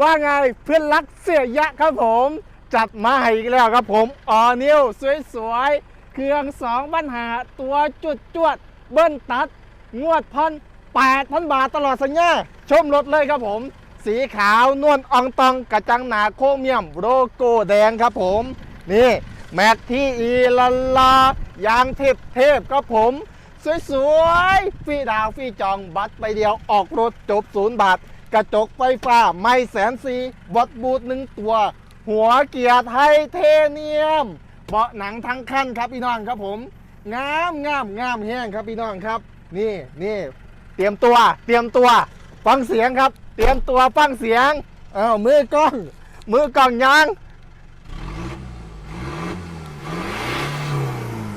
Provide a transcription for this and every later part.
ว่าไงเพื่อนรักเสียยะครับผม จัดมาให้อีกแล้วครับผมออนิวสวยๆ เครื่องสองปัญหาตัวจุดจวด เบิ้ลตัด งวดพัน8,000บาทตลอดสัญญาชมรถเลยครับผม สีขาวนวลอองตองกระจังหนาโคเมียม โลโก้แดงครับผม นี่ แม็กที่อีลาลายางเทพเทพครับผม สวยๆฟรีดาวฟรีจองบัตรไปเดียวออกรถจบศูนย์บาท กระจกไฟฟ้าไม่แสนสีบอดบูทหนึ่งตัว หัวเกียร์ไทเทเนียมเบาะหนังทั้งคันครับพี่น้องครับผมงามงามงามแห้งครับพี่น้องครับ นี่นี่เตรียมตัว เตรียมตัว ฟังเสียงครับ เตรียมตัวฟังเสียงเอ้ามือกล้อง มือกล้องยาง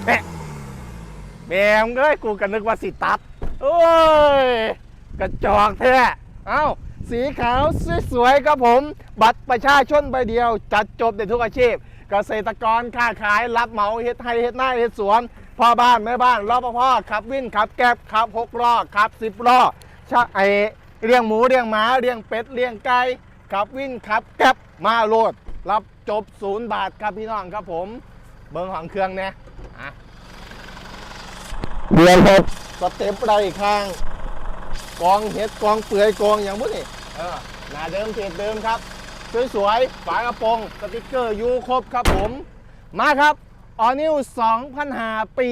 เอ๊ะแมมเอ้ยกูกันนึกว่าสิตัดโอ้ยกระจอกแท้เอ้า สีขาวสวยๆครับผม บัตรประชาชนใบเดียว จัดจบในทุกอาชีพ เกษตรกรค้าขายรับเหมาเฮ็ดไทยเฮ็ดหน้าเฮ็ดสวนพ่อบ้านแม่บ้านรปภขับวินขับแก๊บขับหกล้อขับสิบล้อชะไอเลี้ยงหมูเลี้ยงหมาเลี้ยงเป็ดเลี้ยงไก่ขับวินขับแก๊บมาโลด รับจบศูนย์บาทครับพี่น้องครับผม เบิ้งของเครื่องเนี่ยอะเดือนหกสเต็ปไรข้าง กองเห็ดกองเปื่อยกองอย่างพวกนี้เออหน้าเดิมเพจเดิมครับ สวยๆฝากระโปรงสติกเกอร์อยูครบครับผม มาครับออนิว2005ปี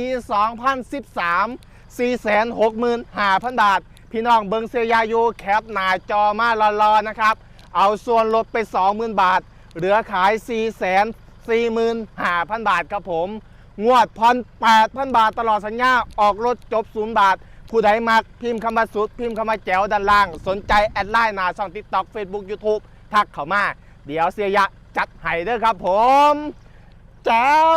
2013 465,000 บาท พี่น้องเบิงเซียายูแคปหน้าจอมารอๆนะครับ เอาส่วนลดไป 20,000 บาท เหลือขาย 445,000 บาทครับผม งวดผ่อน8,000 บาทตลอดสัญญา ออกรถจบ 0 บาท ผู้ใดมักพิมพ์คำว่าสุด พิมพ์คำว่าแจ๋วด้านล่าง สนใจแอดไลน์หนาช่อง TikTok Facebook YouTube ทักเข้ามา เดี๋ยวเสียยะจัดให้เด้อครับผม แจ๋ว